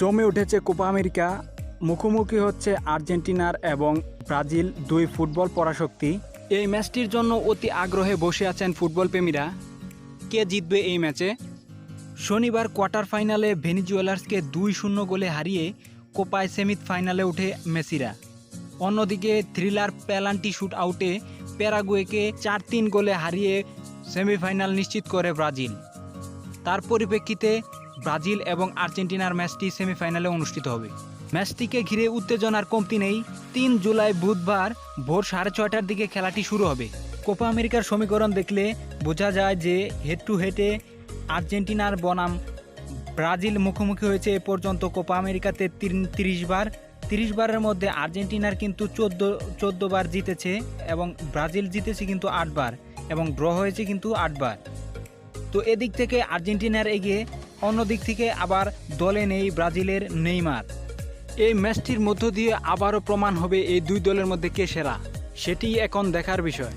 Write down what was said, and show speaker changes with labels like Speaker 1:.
Speaker 1: জমে উঠেছে Copa America, মুখোমুখি হচ্ছে আর্জেন্টিনার এবং ব্রাজিল দুই ফুটবল পরাশক্তি। এই ম্যাচটির জন্য অতি আগ্রহে বসে আছেন ফুটবল প্রেমীরা কে জিতবে এই ম্যাচে? শনিবার কোয়ার্টার ফাইনালে ভেনিজুয়েলার্সকে দুই শূন্য গোলে হারিয়ে কোপায় সেমিত ফাইনালে উঠে মেসিরা। অন্যদিকে থ্রিলার প্যালান্টি শুট আউটে প্যারাগুয়েকে চার তিন গোলে হারিয়ে সেমিফাইনাল নিশ্চিত করে ব্রাজিল। তার পরিপ্রেক্ষিতে ব্রাজিল এবং আর্জেন্টিনার ম্যাচটি সেমিফাইনালে অনুষ্ঠিত হবে। ম্যাচটিকে ঘিরে উত্তেজনার কমতি নেই। তিন জুলাই বুধবার ভোর সাড়ে ছয়টার দিকে খেলাটি শুরু হবে। কোপা আমেরিকার সমীকরণ দেখলে বোঝা যায় যে হেড টু হেডে আর্জেন্টিনার বনাম ব্রাজিল মুখোমুখি হয়েছে এ পর্যন্ত কোপা আমেরিকাতে তিরিশ বার। তিরিশ বারের মধ্যে আর্জেন্টিনার কিন্তু চোদ্দ চোদ্দ বার জিতেছে এবং ব্রাজিল জিতেছে কিন্তু আটবার এবং ড্র হয়েছে কিন্তু আটবার তো এদিক থেকে আর্জেন্টিনার এগিয়ে অন্য দিক থেকে আবার দলে নেই ব্রাজিলের নেইমার। এই ম্যাচটির মধ্য দিয়ে আবারও প্রমাণ হবে এই দুই দলের মধ্যে কে সেরা সেটি এখন দেখার বিষয়।